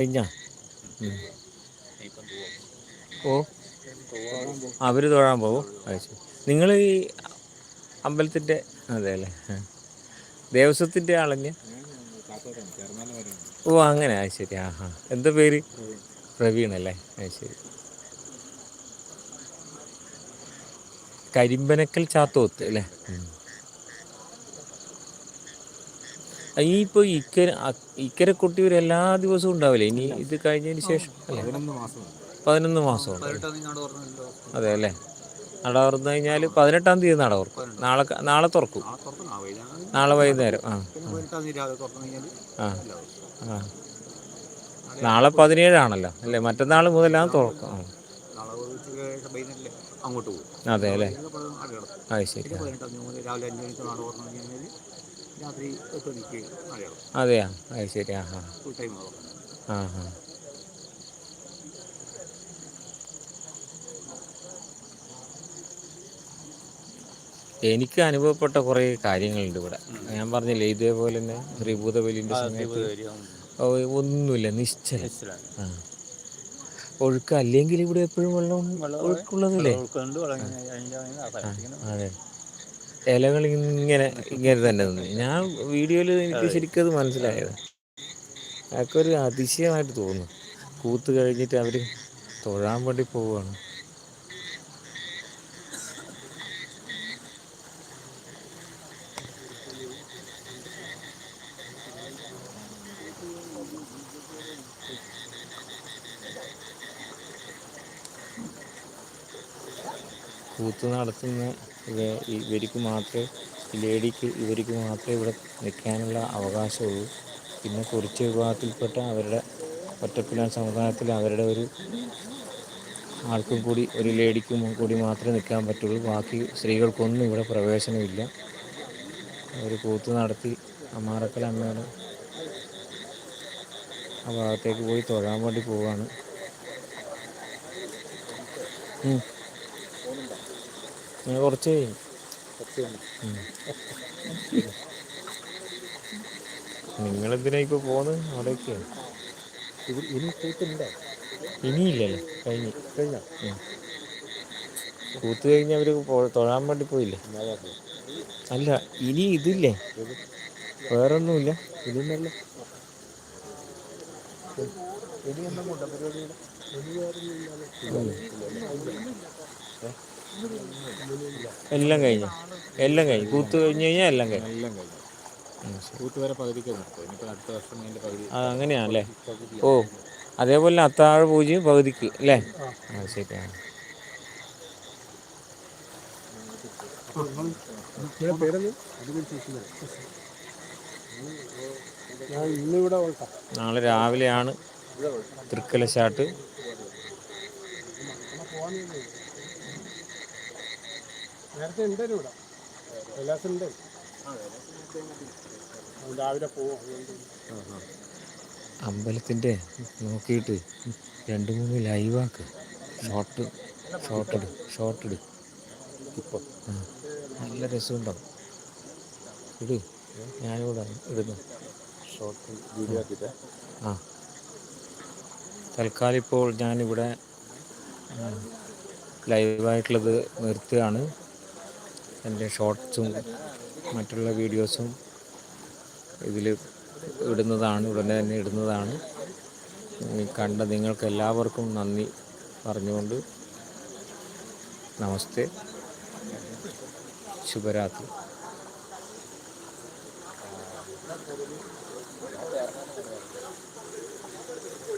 കഴിഞ്ഞ? ഓ. അവർ തൊഴാൻ പോകും അയച്ചു നിങ്ങൾ ഈ അമ്പലത്തിന്റെ അതെ അല്ലേ. ദേവസ്വത്തിന്റെ ആളന്നെ ഓ അങ്ങനെ. അത് ശരി. ആ ഹാ എന്താ പേര്? പ്രവീൺ അല്ലേ? അത് ശരി. കരിമ്പനക്കൽ ചാത്തോത്ത് അല്ലേ ഉം. ആ, ഈ ഇപ്പോൾ ഇക്കര കുട്ടി ഒരു എല്ലാ ദിവസവും ഉണ്ടാവില്ല? ഇനി ഇത് കഴിഞ്ഞതിന് ശേഷം അല്ലേ? പതിനൊന്ന് മാസം അതെ അല്ലേ? നട തുറന്നു കഴിഞ്ഞാൽ പതിനെട്ടാം തീയതി നട തുറക്കും. നാളെ നാളെ തുറക്കും. നാളെ വൈകുന്നേരം. ആ ആ. ആ നാളെ പതിനേഴാണല്ലോ അല്ലേ? മറ്റന്നാൾ മുതലാണ് തുറക്കും. ആ. അങ്ങോട്ട് പോകും. അതെ അല്ലേ? അത് ശരി. രാവിലെ അഞ്ച് മണിക്ക് നാട് തുറന്നു കഴിഞ്ഞാൽ രാത്രി എട്ട് മണിക്ക് അടയാളം അതെയാ? അത് ശരി. ആ ഹാ ഫുൾ ടൈം ആവും. ആ ഹാ എനിക്ക് അനുഭവപ്പെട്ട കുറേ കാര്യങ്ങളുണ്ട് ഇവിടെ. ഞാൻ പറഞ്ഞില്ലേ ഇതേപോലെ തന്നെ ശ്രീഭൂത ബലിന്റെ സമയത്ത് ഒന്നുമില്ല നിശ്ചല. ആ. ഒഴുക്ക് അല്ലെങ്കിൽ ഇവിടെ എപ്പോഴും വെള്ളം ഒഴുക്കുള്ളതല്ലേ? അതെ. ഇലകൾ ഇങ്ങനെ ഇങ്ങനെ തന്നെ നിന്ന്. ഞാൻ വീഡിയോയിൽ എനിക്ക് ശരിക്കും അത് മനസ്സിലായത്. അതൊക്കെ ഒരു അതിശയമായിട്ട് തോന്നുന്നു. കൂത്ത് കഴിഞ്ഞിട്ട് അവർ തൊഴാൻ വേണ്ടി പോവുകയാണ്. കൂത്ത് നടത്തുന്ന ഇവർക്ക് മാത്രമേ ഈ ലേഡിക്ക് ഇവർക്ക് മാത്രമേ ഇവിടെ നിൽക്കാനുള്ള അവകാശമുള്ളൂ. പിന്നെ കുറിച്ച് വിഭാഗത്തിൽപ്പെട്ട അവരുടെ ഒറ്റപ്പിലാൻ സമുദായത്തിൽ അവരുടെ ഒരു ആൾക്കും കൂടി ഒരു ലേഡിക്കും കൂടി മാത്രമേ നിൽക്കാൻ പറ്റുള്ളൂ. ബാക്കി സ്ത്രീകൾക്കൊന്നും ഇവിടെ പ്രവേശനമില്ല. അവർ കൂത്ത് നടത്തി അമ്മാറക്കൽ അമ്മയുടെ ആ ഭാഗത്തേക്ക് പോയി തൊഴാൻ വേണ്ടി പോവാണ്. കുറച്ച് കഴിഞ്ഞു. നിങ്ങളെന്തിനാ ഇപ്പൊ പോകുന്നത് അവിടേക്ക് ഇനി കൂട്ടുണ്ടോ ഇനിയില്ലല്ലോ. കഴിഞ്ഞു. കഴിഞ്ഞ കൂത്ത് കഴിഞ്ഞ് അവർ തൊഴാൻ വേണ്ടി പോയില്ലേ? അല്ല ഇനി ഇതില്ലേ? വേറൊന്നുമില്ല. ഇതൊന്നല്ല ഇനി എന്താ കൊണ്ട പരിപാടി എല്ലാം കഴിഞ്ഞു. എല്ലാം കഴിഞ്ഞു. കൂത്ത് കഴിഞ്ഞു കഴിഞ്ഞാൽ എല്ലാം കഴിഞ്ഞു. എല്ലാം കഴിഞ്ഞു. കൂട്ട് വരെ പകുതിക്ക് നിർത്തും. ഇനിയിപ്പോൾ അടുത്ത വർഷം അതിന്റെ പകുതി ആ അങ്ങനെയാണല്ലേ? ഓ അതേപോലെ അത്താഴ പൂജയും പകുതിക്ക് അല്ലേ? ആ. ശരിയാണ് നാളെ രാവിലെയാണ് തൃക്കലശാട്ട്. നേരത്തെ ഉണ്ടായിരുന്നു ഇവിടെ. കൈലാസം ഉണ്ട് രാവിലെ പോവും. അമ്പലത്തിന്റെ നോക്കിയിട്ട് രണ്ട് മൂന്ന് ലൈവാക്ക് ഷോർട്ട് ഷോർട്ട് ഇട് ഷോർട്ട് ഇട്. ഇപ്പം. ആ. നല്ല രസമുണ്ടാവും. ഇട്. ഞാനിവിടെ ഇടുന്നു. ഷോർട്ട് വീഡിയോ ആക്കിയിട്ട്. ആ. തൽക്കാലം ഇപ്പോൾ ഞാനിവിടെ ലൈവായിട്ടുള്ളത് നിർത്തുകയാണ്. എന്റെ ഷോർട്സും മറ്റുള്ള വീഡിയോസും ഇതിൽ ഇടുന്നതാണ് ഉടനെ തന്നെ ഇടുന്നതാണ്. കണ്ട നിങ്ങൾക്ക് എല്ലാവർക്കും നന്ദി പറഞ്ഞുകൊണ്ട് നമസ്തേ. ശുഭരാത്രി.